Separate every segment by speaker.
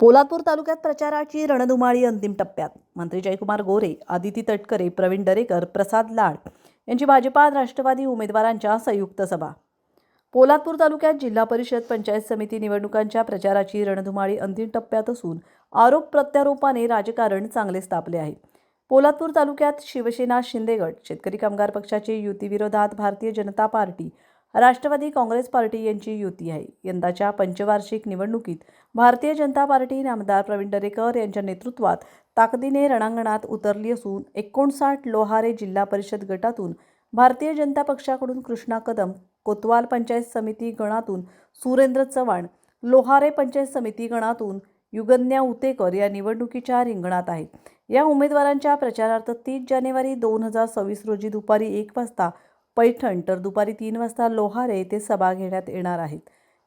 Speaker 1: पोलादपूर तालुक्यात प्रचाराची रणधुमाळी अंतिम टप्प्यात. मंत्री जयकुमार गोरे आदिती तटकरे प्रवीण दरेकर प्रसाद लाड यांची भाजपा राष्ट्रवादी उमेदवारांच्या संयुक्त सभा. पोलादपूर तालुक्यात जिल्हा परिषद पंचायत समिती निवडणुकांच्या प्रचाराची रणधुमाळी अंतिम टप्प्यात असून आरोप प्रत्यारोपाने राजकारण चांगले तापले आहे. पोलादपूर तालुक्यात शिवसेना शिंदेगड शेतकरी कामगार पक्षाचे युतीविरोधात भारतीय जनता पार्टी राष्ट्रवादी काँग्रेस पार्टी यांची युती आहे. यंदाच्या पंचवार्षिक निवडणुकीत भारतीय जनता पार्टी नामदार प्रवीण दरेकर यांच्या नेतृत्वात ताकदीने रणांगणात उतरली असून एकोणसाठ लोहारे जिल्हा परिषद गटातून भारतीय जनता पक्षाकडून कृष्णा कदम कोतवाल पंचायत समिती गणातून सुरेंद्र चव्हाण लोहारे पंचायत समिती गणातून युगन्या उतेकर या निवडणुकीच्या रिंगणात आहेत. या उमेदवारांच्या प्रचारार्थ तीस जानेवारी दोन हजार सव्वीस रोजी दुपारी एक वाजता पैठण तर दुपारी तीन वाजता लोहारे येथे सभा घेण्यात येणार आहेत.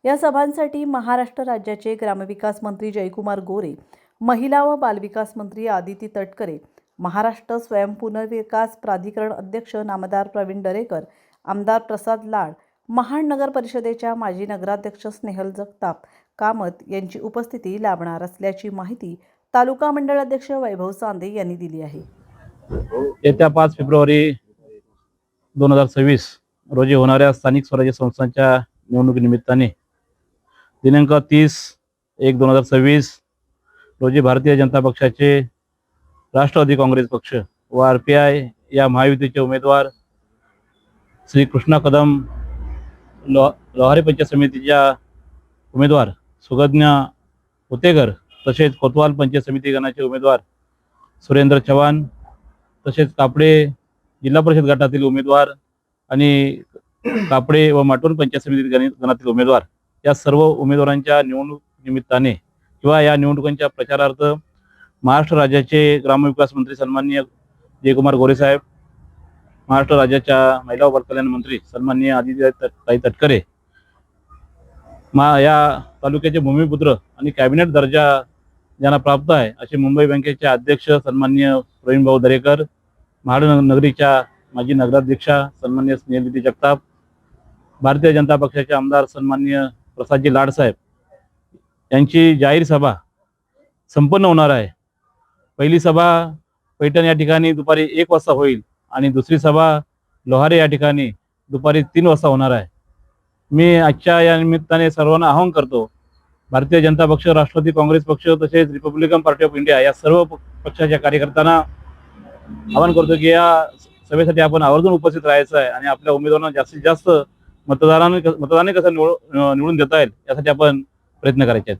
Speaker 1: या सभांसाठी महाराष्ट्र राज्याचे ग्रामविकास मंत्री जयकुमार गोरे महिला व बालविकास मंत्री आदिती तटकरे महाराष्ट्र स्वयंपुनर्विकास प्राधिकरण अध्यक्ष नामदार प्रवीण दरेकर आमदार प्रसाद लाड महाड नगर परिषदेच्या माजी नगराध्यक्ष स्नेहल जगताप कामत यांची उपस्थिती लाभणार असल्याची माहिती तालुका मंडळ अध्यक्ष वैभव सांदे यांनी दिली आहे.
Speaker 2: येत्या पाच फेब्रुवारी दोन हजार सव्वीस रोजी होणाऱ्या स्थानिक स्वराज्य संस्थांच्या निवडणुकीनिमित्ताने दिनांक तीस एक दोन हजार सव्वीस रोजी भारतीय जनता पक्षाचे राष्ट्रवादी काँग्रेस पक्ष व आर पी आय या महायुतीचे उमेदवार श्री कृष्णा कदम लो लोहारी पंचायत समितीच्या उमेदवार सुगज्ञा उतेकर तसेच कोतवाल पंचायत समिती गणाचे उमेदवार सुरेंद्र चव्हाण तसेच कापडे जिल्हा परिषद गटातील उमेदवार आणि कापडे व माटोन पंचायत समिती गणातील उमेदवार या सर्व उमेदवारांच्या निवडणूक निमित्ताने किंवा या निवडणुकांच्या प्रचारार्थ महाराष्ट्र राज्याचे ग्रामविकास मंत्री सन्माननीय जयकुमार गोरे साहेब महाराष्ट्र राज्याच्या महिला व बालकल्याण मंत्री सन्माननीय आदित्यताई तटकरे मा या तालुक्याचे भूमिपुत्र आणि कॅबिनेट दर्जा ज्यांना प्राप्त आहे असे मुंबई बँकेचे अध्यक्ष सन्माननीय प्रवीणभाऊ दरेकर महाड नगरीच्या माजी नगराध्यक्षा सन्मान्य स्नेहलिती जगताप भारतीय जनता पक्षाचे आमदार सन्मान्य प्रसादजी लाडसाहेब यांची जाहीर सभा संपन्न होणार आहे. पहिली सभा पैठण या ठिकाणी दुपारी एक वाजता होईल आणि दुसरी सभा लोहारे या ठिकाणी दुपारी तीन वाजता होणार आहे. मी आजच्या या निमित्ताने सर्वांना आवाहन करतो भारतीय जनता पक्ष राष्ट्रवादी काँग्रेस पक्ष तसेच रिपब्लिकन पार्टी ऑफ इंडिया या सर्व प- पक्षाच्या कार्यकर्त्यांना आवाहन करतो की या सभेसाठी आपण आवर्जून उपस्थित राहायचं आहे आणि आपल्या उमेदवारांना जास्तीत जास्त मतदारांनी मतदारांनी कसं निवडून देता येईल यासाठी आपण प्रयत्न करायचे आहेत.